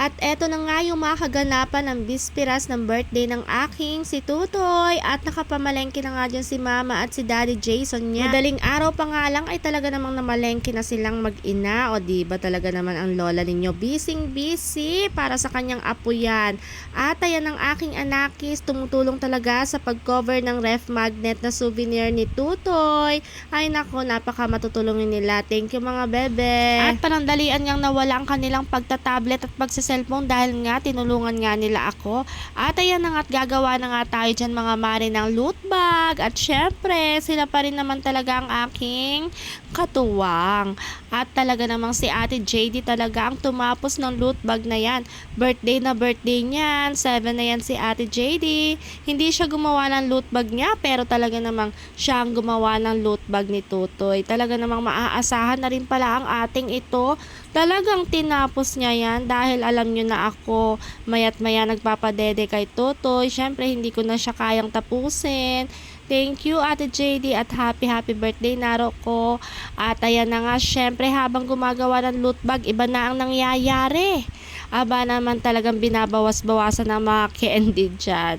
At eto na nga yung mga kaganapan ng bispiras ng birthday ng aking si Tutoy at nakapamalengke na nga dyan si Mama at si Daddy Jason niya. Madaling araw pa nga lang ay talaga namang namalengke na silang mag-ina o di ba talaga naman ang lola ninyo busy busy para sa kanyang apo yan. At ayan ang aking anakis tumutulong talaga sa pag-cover ng ref magnet na souvenir ni Tutoy. Ay nako napaka matutulungin nila. Thank you mga bebe. At panandalian ngang nawala ang kanilang pagtatablet at pagsa-cellphone dahil nga tinulungan nga nila ako. At ayan na nga at gagawa na nga tayo dyan mga mare ng loot bag. At syempre, sila pa rin naman talaga ang aking katuwang. At talaga namang si Ate JD talaga ang tumapos ng loot bag na yan. Birthday na birthday niyan. 7 na yan si Ate JD. Hindi siya gumawa ng loot bag niya pero talaga namang siya ang gumawa ng loot bag ni Tutoy. Talaga namang maaasahan na rin pala ang ating ito. Talagang tinapos niya yan dahil alam nyo na ako mayat maya nagpapadede kay Tutoy. Syempre hindi ko na siya kayang tapusin. Thank you Ate JD at happy happy birthday Naro ko. At ayan na nga syempre habang gumagawa ng loot bag iba na ang nangyayari. Aba naman talagang binabawas-bawasan ng mga candy dyan.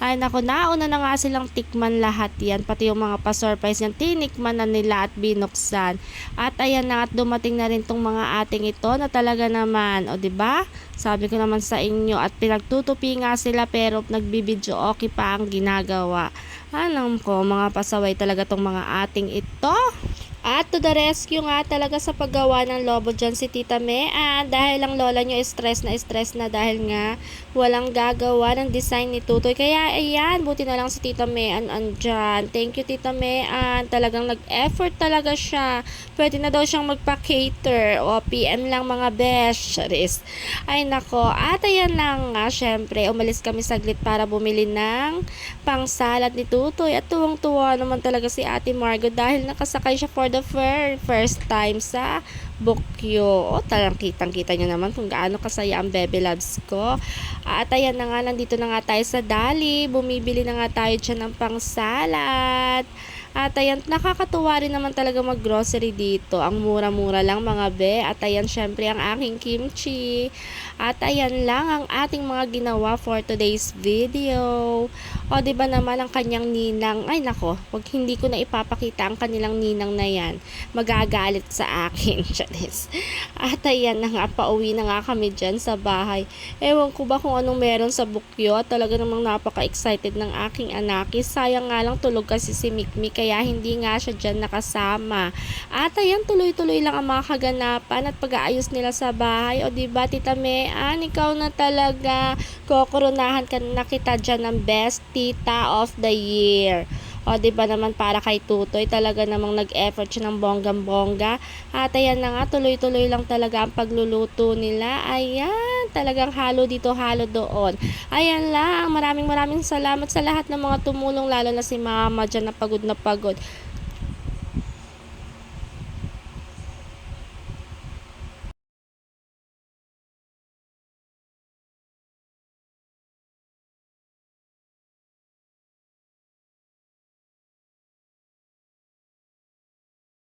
Ay nako, nauna na nga silang tikman lahat yan. Pati yung mga pa-surprise yan, tinikman na nila at binuksan. At ayan na at dumating na rin tong mga ating ito na talaga naman. O ba diba? Sabi ko naman sa inyo at pinagtutupi nga sila pero nagbibidyo okay pa ang ginagawa. Alam ko, mga pasaway talaga tong mga ating ito. At to the rescue nga talaga sa paggawa ng lobo dyan si Tita Mea dahil ang lola nyo stress na stress na dahil nga walang gagawa ng design ni Tutoy. Kaya ayan, buti na lang si Tita Mea andyan. Thank you Tita Mea. Talagang nag-effort talaga siya. Pwede na daw siyang magpa-cater o PM lang mga besh. Charis. Ay nako. At ayan lang nga, syempre, umalis kami saglit para bumili ng pangsalat ni Tutoy. At tuwang-tuwa naman talaga si Ate Margo dahil nakasakay siya for the fir- first time sa Bukyo. O, talang kitang-kita nyo naman kung gaano kasaya ang baby loves ko. At ayan na nga, nandito na nga tayo sa Dali. Bumibili na nga tayo dyan ng pangsalat. At ayan, nakakatuwa rin naman talaga mag-grocery dito. Ang mura-mura lang mga be. At ayan, syempre ang aking kimchi. At ayan lang ang ating mga ginawa for today's video. O, ba naman ang kanyang ninang, ay nako, wag hindi ko na ipapakita ang kanilang ninang na yan. Magagalit sa akin, Charis. At ayan na nga, pauwi na nga kami dyan sa bahay. Ewan ko ba kung anong meron sa bukyo. Talaga namang napaka-excited ng aking anak. Sayang nga lang tulog kasi si Mikmik kaya hindi nga siya dyan nakasama. At ayan, tuloy-tuloy lang ang mga kaganapan at pag-aayos nila sa bahay. O ba Tita Mean, ikaw na talaga. Kokoronahan ka na kita dyan ng best tita of the year. O, di ba naman para kay Tutoy, talaga namang nag-effort siya ng bonggang-bongga. At ayan na nga, tuloy-tuloy lang talaga ang pagluluto nila. Ayan, talagang halo dito, halo doon. Ayan lang, maraming maraming salamat sa lahat ng mga tumulong, lalo na si Mama dyan na pagod na pagod.